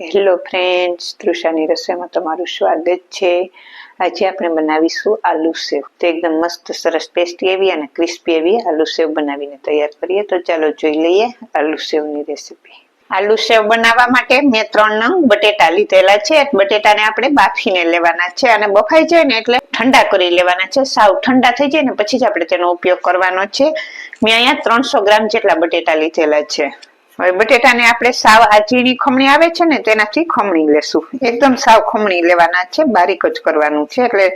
Hello friends તૃષાની રસોઈમાં તમારું સ્વાગત છે. આજે આપણે બનાવીશું આલુ સેવ. તો એકદમ મસ્ત, સરસ ટેસ્ટી એવી અને ક્રિસ્પી એવી આલુ સેવ બનાવીને તૈયાર કરીએ. તો ચાલો જોઈ લઈએ આલુ સેવની રેસીપી આલુ સેવ બનાવવા માટે મેં ત્રણ નંગ બટેટા લીધેલા છે. બટેટાને આપણે બાફીને લેવાના છે અને બફાઈ જાય ને એટલે ઠંડા કરી લેવાના છે. સાવ ઠંડા થઈ જાય ને પછી જ આપણે તેનો ઉપયોગ કરવાનો છે. મેં અહીંયા ત્રણસો ગ્રામ જેટલા બટેટા લીધેલા છે. હવે બટેટાને આપણે સાવ આ ઝીણી ખમણી આવે છે ને તેનાથી ખમણી લેશું. એકદમ સાવ ખમણી લેવાના છે, બારીક જ કરવાનું છે. એટલે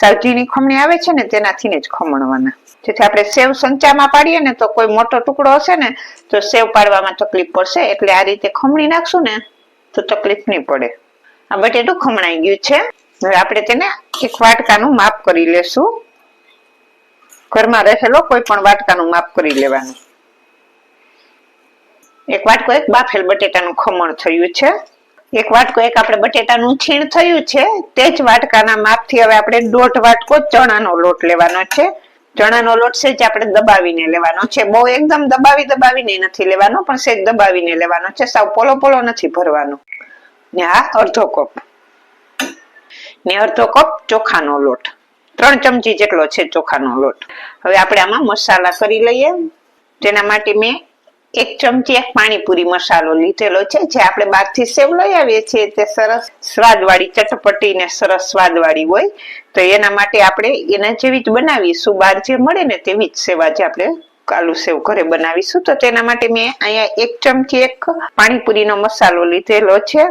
સાવ ઝીણી ખમણી આવે છે ને તેનાથી જ ખમણવાના. જેથી આપણે સેવ સંચામાં પાડીએ ને તો કોઈ મોટો ટુકડો હશે ને તો સેવ પાડવામાં તકલીફ પડશે. એટલે આ રીતે ખમણી નાખશું ને તો તકલીફ નહીં પડે. આ બટેટું ખમણાઈ ગયું છે. હવે આપણે તેને એક વાટકાનું માપ કરી લેશું. ઘરમાં રહેલો કોઈ પણ વાટકાનું માપ કરી લેવાનું. એક વાટકો એક બાફેલ બટેટાનું ખમણ થયું છે. એક વાટકો એક આપણે બટેટાનું છીણ થયું છે. તે જ વાટકાના માપથી હવે આપણે દોઢ વાટકો ચણાનો લોટ લેવાનો છે. ચણાનો લોટ છે જે આપણે દબાવીને લેવાનો છે. બહુ એકદમ દબાવી દબાવીને નથી લેવાનો, પણ સેજ દબાવીને લેવાનો છે. સાવ પોલો પોલો નથી ભરવાનો. ને આ અડધો કપ. ને અડધો કપ ચોખાનો લોટ. ત્રણ ચમચી જેટલો છે ચોખાનો લોટ. હવે આપણે આમાં મસાલા કરી લઈએ. તેના માટે મેં એક ચમચી, એક પાણીપુરી મસાલો લીધેલો છે, જે આપણે બહારથી સેવ લઈ આવીએ છીએ. તે સરસ સ્વાદવાળી, ચટપટી ને સરસ સ્વાદવાળી હોય. તો એના માટે આપણે એના જેવી જ બનાવીશું. બહાર જે મળે ને તેવી જ સેવા જે આપણે કાલુ સેવ ઘરે બનાવીશું. તો તેના માટે મેં અહીંયા એક ચમચી, એક પાણીપુરીનો મસાલો લીધેલો છે.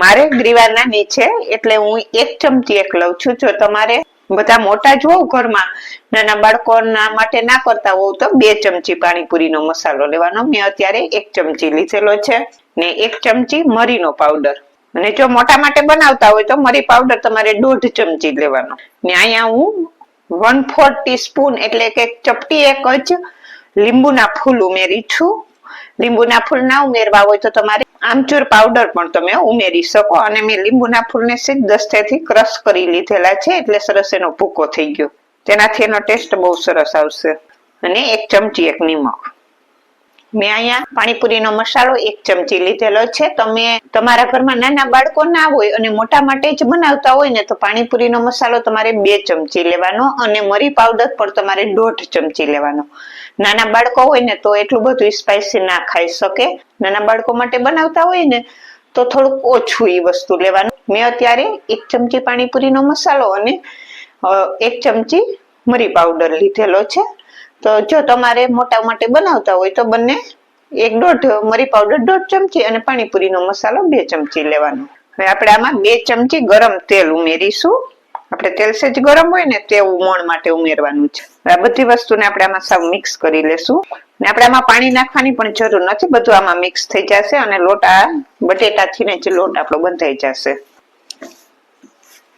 મારે ગ્રીવા નાની છે, એટલે હું એક ચમચી એક લઉં છું. જો તમારે બધા મોટા જ ઘરમાં. નાના બાળકોના માટે ના કરતા હોવ તો બે ચમચી પાણીપુરીનો મસાલો લેવાનો. મેં અત્યારે એક ચમચી લીધેલો છે ને એક ચમચી મરીનો પાવડર. અને જો મોટા માટે બનાવતા હોય તો મરી પાવડર તમારે દોઢ ચમચી લેવાનો. ને અહીંયા હું વન ફોર સ્પૂન એટલે કે ચપટી એક જ લીંબુના ફૂલ ઉમેરી છું. લીંબુના ફૂલ ના ઉમેરવા હોય તો તમારે આમચૂર પાવડર પણ તમે ઉમેરી શકો. અને મેં લીંબુના ફૂલને સીધ દસ્તેથી ક્રશ કરી લીધેલા છે, એટલે સરસ એનો ભૂકો થઈ ગયો. તેનાથી એનો ટેસ્ટ બહુ સરસ આવશે. અને એક ચમચી એક નિમક. મેં અહીંયા પાણીપુરીનો મસાલો એક ચમચી લીધેલો છે. તમે તમારા ઘરમાં નાના બાળકો ના હોય અને મોટા માટે જ બનાવતા હોય ને, તો પાણીપુરીનો મસાલો તમારે બે ચમચી લેવાનો અને મરી પાવડર પણ તમારે દોઢ ચમચી લેવાનો. નાના બાળકો હોય ને તો એટલું બધું સ્પાઇસી ના ખાઈ શકે. નાના બાળકો માટે બનાવતા હોય ને તો થોડુંક ઓછું એ વસ્તુ લેવાનું. મેં અત્યારે એક ચમચી પાણીપુરીનો મસાલો અને એક ચમચી મરી પાવડર લીધેલો છે. તો જો તમારે મોટા માટે બનાવતા હોય તો બંને એક દોઢ મરી પાવડર દોઢ ચમચી અને પાણીપુરીનો મસાલો બે ચમચી લેવાનો. હવે આપણે આમાં બે ચમચી ગરમ તેલ ઉમેરીશું. આપણે તેલ સેજ ગરમ હોય ને તે મોણ માટે ઉમેરવાનું છે. આ બધી વસ્તુને આપણે આમાં સાવ મિક્સ કરી લેશું. ને આપણે આમાં પાણી નાખવાની પણ જરૂર નથી. બધું આમાં મિક્સ થઈ જશે અને લોટ આ બટેટાથી ને જે લોટ આપણો બંધાઈ જશે.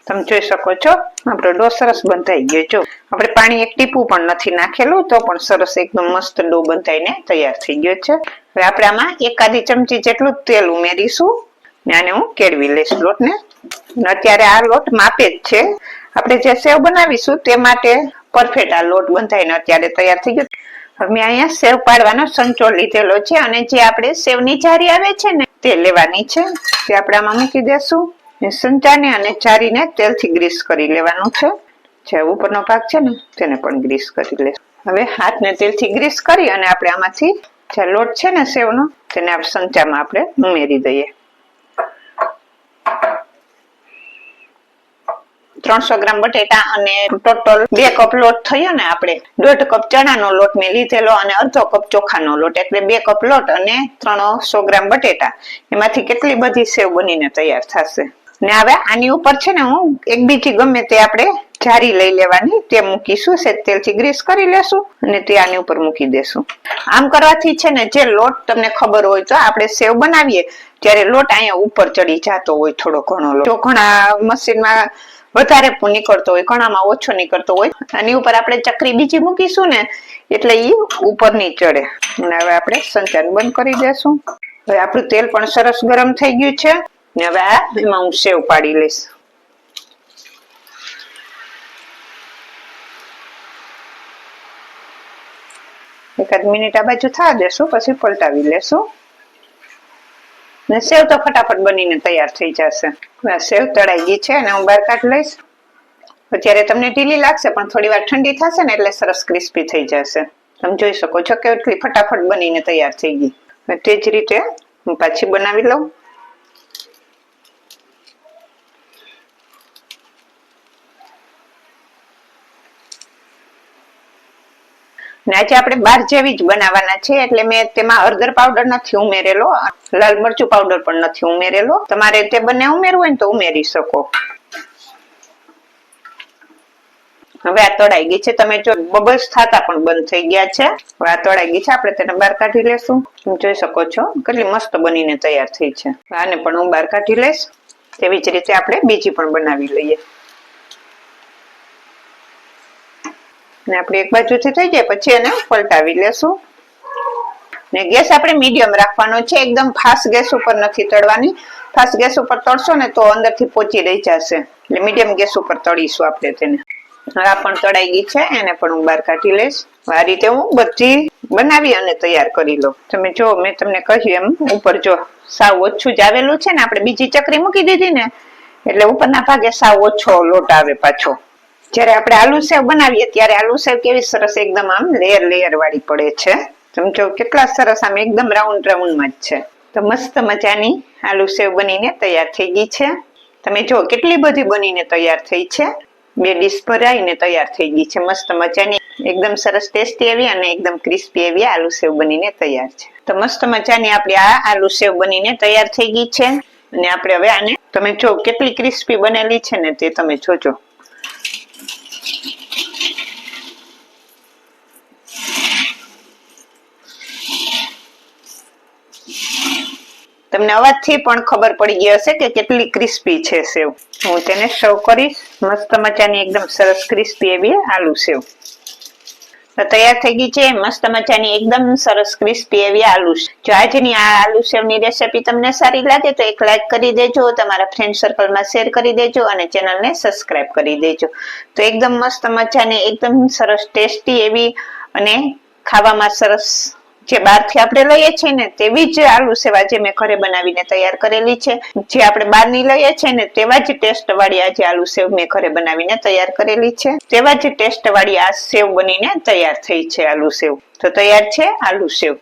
તમે જોઈ શકો છો, આપણો ડો સરસ બંધાઈ ગયો જો, આપણે પાણી એક ટીપું પણ નથી નાખેલું, તો પણ સરસ એકદમ મસ્ત ડો બંધાઈને તૈયાર થઈ ગયો છે. હવે આપણે આમાં એકાદી ચમચી જેટલું તેલ ઉમેરીશું. ને આને હું કેળવી લઈશ લોટને. અત્યારે આ લોટ માપે જ છે. આપણે જે સેવ બનાવીશું તે માટે પરફેક્ટ આ લોટ બંધાઈને અત્યારે તૈયાર થઈ ગયો. હવે અહીંયા સેવ પાડવાનો સંચો લીધેલો છે અને જે આપણે સેવની જારી આવે છે ને, તે લેવાની છે. તે આપણે આમાં મૂકી દેશું. સંચાને અને ચારીને તેલથી ગ્રીસ કરી લેવાનું છે. જે ઉપરનો ભાગ છે ને, તેને પણ ગ્રીસ કરી લેશું. હવે હાથને તેલથી ગ્રીસ કરી અને આપણે આમાંથી જે લોટ છે ને સેવનો, તેને સંચામાં આપણે ઉમેરી દઈએ. ત્રણસો ગ્રામ બટેટા અને ટોટલ બે કપ લોટ થયો ને આપણે. દોઢ કપ ચણાનો લોટ મેં લીધેલો અને અડધો કપ ચોખાનો લોટ. એટલે બે કપ લોટ અને ત્રણસો ગ્રામ બટેટા. એમાંથી કેટલી બધી સેવ બનીને તૈયાર થશે? ને હવે આની ઉપર છે ને હું એક બીજી ગમે તે આપણે જારી લઈ લેવાની. તે મૂકીશું સેજ તેલથી ગ્રીસ કરી લેશું અને તે આની ઉપર મૂકી દેશું. આમ કરવાથી છે ને જે લોટ તમને ખબર હોય તો આપણે સેવ બનાવીએ. ત્યારે લોટ અહીંયા ઉપર ચડી જતો હોય થોડો ઘણો લોટ. જો ઘણા મશીનમાં વધારે નીકળતો હોય, ઘણામાં ઓછો નીકળતો હોય. આની ઉપર આપણે ચકરી બીજી મૂકીશું ને, એટલે એ ઉપરની ચડે. અને હવે આપણે સંચાન બંધ કરી દેશું. હવે આપણું તેલ પણ સરસ ગરમ થઈ ગયું છે. ને હવે આ એમાં હું સેવ પાડી લઈશ. એકાદ મિનિટ આ બાજુ થવા દેશું, પછી પલટાવી લેશું. ને સેવ તો ફટાફટ બનીને તૈયાર થઈ જશે. સેવ તળાઈ ગઈ છે અને હું બહાર કાઢ લઈશ. અત્યારે તમને ઢીલી લાગશે, પણ થોડી વાર ઠંડી થશે ને એટલે સરસ ક્રિસ્પી થઈ જશે. તમે જોઈ શકો છો કે એટલી ફટાફટ બનીને તૈયાર થઈ ગઈ. તે જ રીતે હું પાછી બનાવી લઉં. આજે આપણે બાર જેવી જ બનાવવાના છે, એટલે મેં તેમાં હળદર પાવડર નથી ઉમેરેલો, લાલ મરચું પાવડર પણ નથી ઉમેરેલો. તમારે તે બંને ઉમેરવું હોય ને તો ઉમેરી શકો. હવે આ તળાઈ ગઈ છે. તમે જો બબલ્સ થતા પણ બંધ થઈ ગયા છે. હવે આ તળાઈ ગઈ છે. આપણે તેને બહાર કાઢી લેશું. તમે જોઈ શકો છો. કેટલી મસ્ત બનીને તૈયાર થઈ છે. આને પણ હું બહાર કાઢી લઈશ. તેવી જ રીતે આપણે બીજી પણ બનાવી લઈએ. ને આપણે એક બાજુથી થઈ જાય, પછી એને પલટાવી લેશું. ને ગેસ આપણે મીડિયમ રાખવાનો છે, એકદમ ફાસ્ટ ગેસ ઉપર નથી તળવાની. ફાસ્ટ ગેસ ઉપર તળશો ને તો અંદરથી પોચી રહી જશે. એટલે મીડિયમ ગેસ ઉપર તળીશું આપણે તેને. આ પણ તળાઈ ગઈ છે, એને પણ હું બહાર કાઢી લઈશ. આ રીતે હું બધી બનાવી અને તૈયાર કરી લઉં. તમે જો, મેં તમને કહ્યું એમ, ઉપર જો સાવ ઓછું જ આવેલું છે ને, આપણે બીજી ચકરી મૂકી દીધી ને, એટલે ઉપરના ભાગે સાવ ઓછો લોટ આવે પાછો. જ્યારે આપણે આલુ સેવ બનાવીએ ત્યારે આલુ સેવ કેવી સરસ એકદમ આમ લેયર લેયર વાળી પડે છે. સમજો કેટલા સરસ આમ એકદમ રાઉન્ડ રાઉન્ડમાં જ છે. તો મસ્ત મજાની આલુ સેવ બનીને તૈયાર થઈ ગઈ છે. તમે જો કેટલી બધી બનીને તૈયાર થઈ છે. બે ડીશ ભરાઈને તૈયાર થઈ ગઈ છે. મસ્ત મજાની એકદમ સરસ ટેસ્ટી એવી અને એકદમ ક્રિસ્પી એવી આલુ સેવ બનીને તૈયાર છે. તો મસ્ત મજાની આપણી આ આલુ સેવ બનીને તૈયાર થઈ ગઈ છે. અને આપણે હવે આને તમે જો કેટલી ક્રિસ્પી બનેલી છે ને તે તમે જોજો. તમને અવાજથી પણ ખબર પડી ગઈ હશે કે કેટલી ક્રિસ્પી છે સેવ. હું તેને સર્વ કરીશ. મસ્ત મજાની એકદમ સરસ ક્રિસ્પી એવી આલુ સેવ. તૈયાર થઈ ગઈ છે મસ્ત મજાની એકદમ સરસ ક્રિસ્પી એવી આલુ જો આજની આ આલુ સેવની રેસીપી તમને સારી લાગે તો એક લાઈક કરી દેજો, તમારા ફ્રેન્ડ સર્કલમાં શેર કરી દેજો અને ચેનલને સબસ્ક્રાઇબ કરી દેજો. તો એકદમ મસ્ત મજાની, એકદમ સરસ ટેસ્ટી એવી અને ખાવામાં સરસ જે બહારથી આપણે લઈએ છીએ ને, તેવી જ આલુ સેવા જે મેં ઘરે બનાવીને તૈયાર કરેલી છે, જે આપણે બહારની લઈએ છીએ ને, તેવા જ ટેસ્ટ વાળી આજે આલુ સેવ મેં ઘરે બનાવીને તૈયાર કરેલી છે. તેવા જ ટેસ્ટ વાળી આ સેવ બનીને તૈયાર થઈ છે આલુ સેવ. તો તૈયાર છે આલુ સેવ.